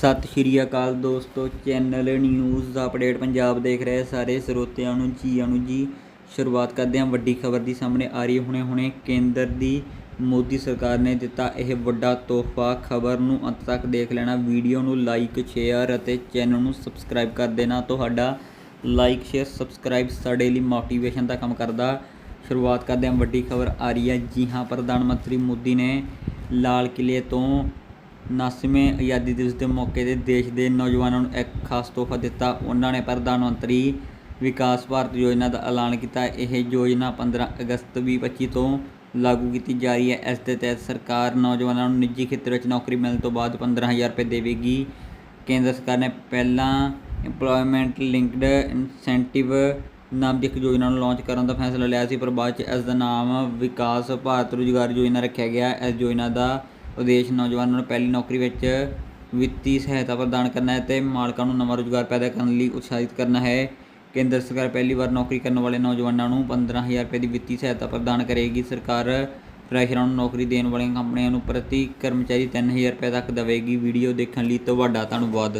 ਸਤਿ ਸ਼੍ਰੀ ਅਕਾਲ ਦੋਸਤੋ, channel news update Punjab ਦੇਖ ਰਹੇ ਸਾਰੇ ਸਰੋਤਿਆਂ ਨੂੰ ਜੀ ਆਇਆਂ ਨੂੰ ਜੀ। ਸ਼ੁਰੂਆਤ ਕਰਦੇ ਹਾਂ ਵੱਡੀ ਖਬਰ ਦੀ ਸਾਹਮਣੇ ਆ ਰਹੀ ਹੁਣੇ ਹੁਣੇ ਕੇਂਦਰ ਦੀ ਮੋਦੀ ਸਰਕਾਰ ਨੇ ਦਿੱਤਾ ਇਹ ਵੱਡਾ ਤੋਹਫਾ। ਖਬਰ ਨੂੰ ਅੰਤ ਤੱਕ ਦੇਖ ਲੈਣਾ, ਵੀਡੀਓ ਨੂੰ ਲਾਈਕ, ਸ਼ੇਅਰ ਅਤੇ ਚੈਨਲ ਨੂੰ ਸਬਸਕ੍ਰਾਈਬ ਕਰ ਦੇਣਾ। ਤੁਹਾਡਾ ਲਾਈਕ, ਸ਼ੇਅਰ, ਸਬਸਕ੍ਰਾਈਬ ਸਾਡੇ ਲਈ ਮੋਟੀਵੇਸ਼ਨ ਦਾ ਕੰਮ ਕਰਦਾ। ਸ਼ੁਰੂਆਤ ਕਰਦੇ ਹਾਂ ਵੱਡੀ ਖਬਰ ਆ ਰਹੀ ਹੈ। ਜੀ ਹਾਂ, ਪ੍ਰਧਾਨ ਮੰਤਰੀ ਮੋਦੀ ਨੇ ਲਾਲ ਕਿਲੇ ਤੋਂ 79ਵੇਂ ਆਜ਼ਾਦੀ ਦਿਵਸ ਦੇ ਮੌਕੇ ਤੇ ਦੇਸ਼ ਦੇ ਨੌਜਵਾਨਾਂ ਨੂੰ ਇੱਕ ਖਾਸ ਤੋਹਫਾ ਦਿੱਤਾ। ਉਹਨਾਂ ਨੇ ਪ੍ਰਧਾਨ ਮੰਤਰੀ ਵਿਕਾਸ ਭਾਰਤ ਯੋਜਨਾ ਦਾ ਐਲਾਨ ਕੀਤਾ। ਇਹ ਯੋਜਨਾ 15 ਅਗਸਤ 2025 ਤੋਂ ਲਾਗੂ ਕੀਤੀ ਜਾ ਰਹੀ ਹੈ। ਇਸ ਦੇ ਤਹਿਤ ਸਰਕਾਰ ਨੌਜਵਾਨਾਂ ਨੂੰ ਨਿੱਜੀ ਖੇਤਰ ਵਿੱਚ ਨੌਕਰੀ ਮਿਲਣ ਤੋਂ ਬਾਅਦ 15000 ਰੁਪਏ ਦੇਵੇਗੀ। ਕੇਂਦਰ ਸਰਕਾਰ ਨੇ ਪਹਿਲਾਂ ਇੰਪਲੋਇਮੈਂਟ ਲਿੰਕਡ ਇਨਸੈਂਟਿਵ ਨਾਮ ਦੀ ਇੱਕ ਯੋਜਨਾ ਨੂੰ ਲਾਂਚ ਕਰਨ ਦਾ ਫੈਸਲਾ ਲਿਆ ਸੀ, ਪਰ ਬਾਅਦ ਚ ਇਸ ਦਾ ਨਾਮ ਵਿਕਾਸ ਭਾਰਤ ਰੁਜ਼ਗਾਰ ਯੋਜਨਾ ਰੱਖਿਆ ਗਿਆ। ਇਸ ਯੋਜਨਾ ਦਾ ਉਦੇਸ਼ ਨੌਜਵਾਨਾਂ ਨੂੰ ਪਹਿਲੀ ਨੌਕਰੀ ਵਿੱਚ ਵਿੱਤੀ ਸਹਾਇਤਾ ਪ੍ਰਦਾਨ ਕਰਨਾ ਹੈ ਤੇ ਮਾਲਕਾਂ ਨੂੰ ਨਵਾਂ ਰੁਜ਼ਗਾਰ ਪੈਦਾ ਕਰਨ ਲਈ ਉਤਸ਼ਾਹਿਤ ਕਰਨਾ ਹੈ। ਕੇਂਦਰ ਸਰਕਾਰ ਪਹਿਲੀ ਵਾਰ ਨੌਕਰੀ ਕਰਨ ਵਾਲੇ ਨੌਜਵਾਨਾਂ ਨੂੰ 15000 ਰੁਪਏ ਦੀ ਵਿੱਤੀ ਸਹਾਇਤਾ ਪ੍ਰਦਾਨ ਕਰੇਗੀ। ਸਰਕਾਰ ਫਰੈਸ਼ਰਾਂ ਨੂੰ ਨੌਕਰੀ ਦੇਣ ਵਾਲੀਆਂ ਕੰਪਨੀਆਂ ਨੂੰ ਪ੍ਰਤੀ ਕਰਮਚਾਰੀ 3000 ਰੁਪਏ ਤੱਕ ਦੇਵੇਗੀ। ਵੀਡੀਓ ਦੇਖਣ ਲਈ ਤੁਹਾਡਾ ਧੰਨਵਾਦ।